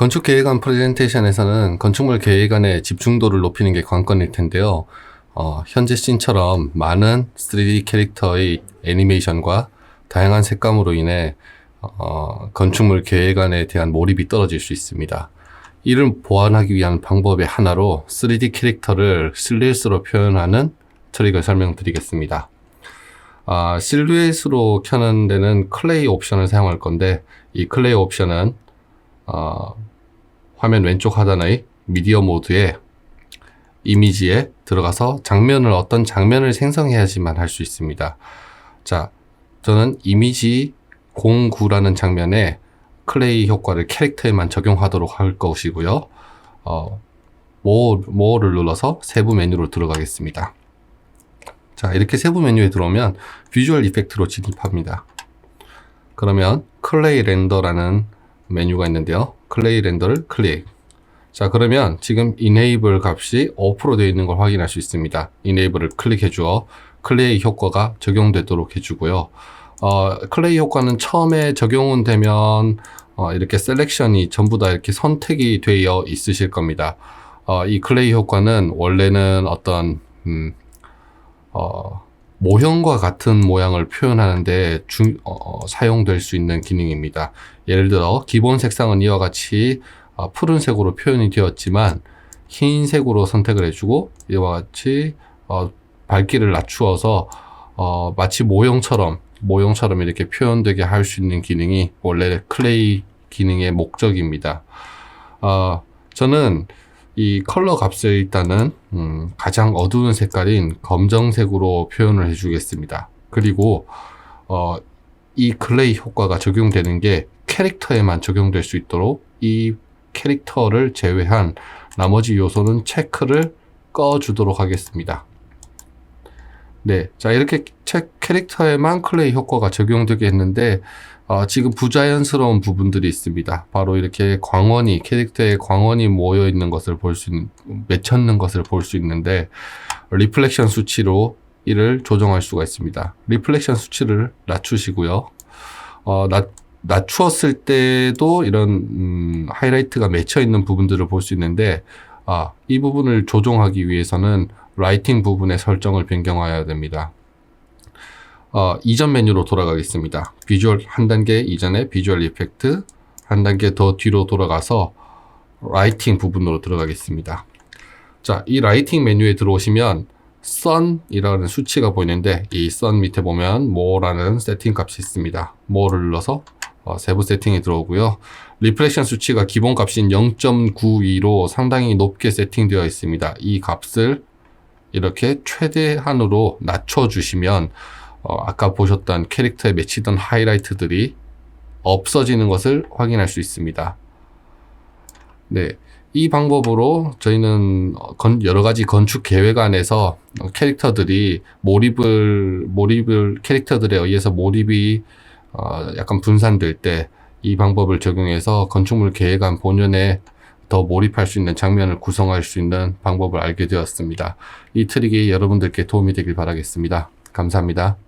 건축 계획안 프레젠테이션에서는 건축물 계획안의 집중도를 높이는 게 관건일 텐데요. 어, 현재 씬처럼 많은 3D 캐릭터의 애니메이션과 다양한 색감으로 인해 어, 건축물 계획안에 대한 몰입이 떨어질 수 있습니다. 이를 보완하기 위한 방법의 하나로 3D 캐릭터를 실루엣으로 표현하는 트릭을 설명드리겠습니다. 아, 실루엣으로 켜는 데는 클레이 옵션을 사용할 건데 이 클레이 옵션은 어, 화면 왼쪽 하단의 미디어 모드에 이미지에 들어가서 장면을 어떤 장면을 생성해야지만 할 수 있습니다. 자, 저는 이미지 09라는 장면에 클레이 효과를 캐릭터에만 적용하도록 할 것이고요. 어, more, more를 눌러서 세부 메뉴로 들어가겠습니다. 자, 이렇게 세부 메뉴에 들어오면 비주얼 이펙트로 진입합니다. 그러면 클레이 렌더라는 메뉴가 있는데요. 클레이 렌더를 클릭. 자, 그러면 지금 enable 값이 5% 되어 있는 걸 확인할 수 있습니다. enable을 클릭해 주어 클레이 효과가 적용되도록 해주고요. 어, 클레이 효과는 처음에 적용은 되면 어, 이렇게 셀렉션이 전부 다 이렇게 선택이 되어 있으실 겁니다. 어, 이 클레이 효과는 원래는 어떤 음, 어, 모형과 같은 모양을 표현하는데 중, 어, 사용될 수 있는 기능입니다. 예를 들어 기본 색상은 이와 같이 어, 푸른색으로 표현이 되었지만 흰색으로 선택을 해주고 이와 같이 어, 밝기를 낮추어서 어, 마치 모형처럼 모형처럼 이렇게 표현되게 할 수 있는 기능이 원래 클레이 기능의 목적입니다. 어, 저는 이 컬러 값을 일단은 음, 가장 어두운 색깔인 검정색으로 표현을 해주겠습니다. 그리고 어, 이 클레이 효과가 적용되는 게 캐릭터에만 적용될 수 있도록 이 캐릭터를 제외한 나머지 요소는 체크를 꺼주도록 하겠습니다. 네, 자 이렇게 책 캐릭터에만 클레이 효과가 적용되게 했는데 어, 지금 부자연스러운 부분들이 있습니다. 바로 이렇게 광원이 캐릭터에 광원이 모여 있는 것을 볼 수 있는 맺혔는 것을 볼 수 있는데 리플렉션 수치로 이를 조정할 수가 있습니다. 리플렉션 수치를 낮추시고요. 어, 낮, 낮추었을 때도 이런 음, 하이라이트가 맺혀 있는 부분들을 볼 수 있는데 아, 이 부분을 조정하기 위해서는 라이팅 부분의 설정을 변경해야 됩니다. 어, 이전 메뉴로 돌아가겠습니다. 비주얼 한 단계 이전에 비주얼 이펙트 한 단계 더 뒤로 돌아가서 라이팅 부분으로 들어가겠습니다. 자, 이 라이팅 메뉴에 들어오시면 sun이라는 수치가 보이는데 이 sun 밑에 보면 more라는 세팅 값이 있습니다. more를 눌러서 어, 세부 세팅이 들어오고요. 리프렉션 수치가 기본 값인 0.92로 상당히 높게 세팅되어 있습니다. 이 값을 이렇게 최대한으로 낮춰주시면 어, 아까 보셨던 캐릭터에 맺히던 하이라이트들이 없어지는 것을 확인할 수 있습니다. 네. 이 방법으로 저희는 건, 여러 가지 건축 계획 안에서 캐릭터들이 몰입을, 몰입을, 캐릭터들에 의해서 몰입이 어, 약간 분산될 때 이 방법을 적용해서 건축물 계획안 본연에 더 몰입할 수 있는 장면을 구성할 수 있는 방법을 알게 되었습니다. 이 트릭이 여러분들께 도움이 되길 바라겠습니다. 감사합니다.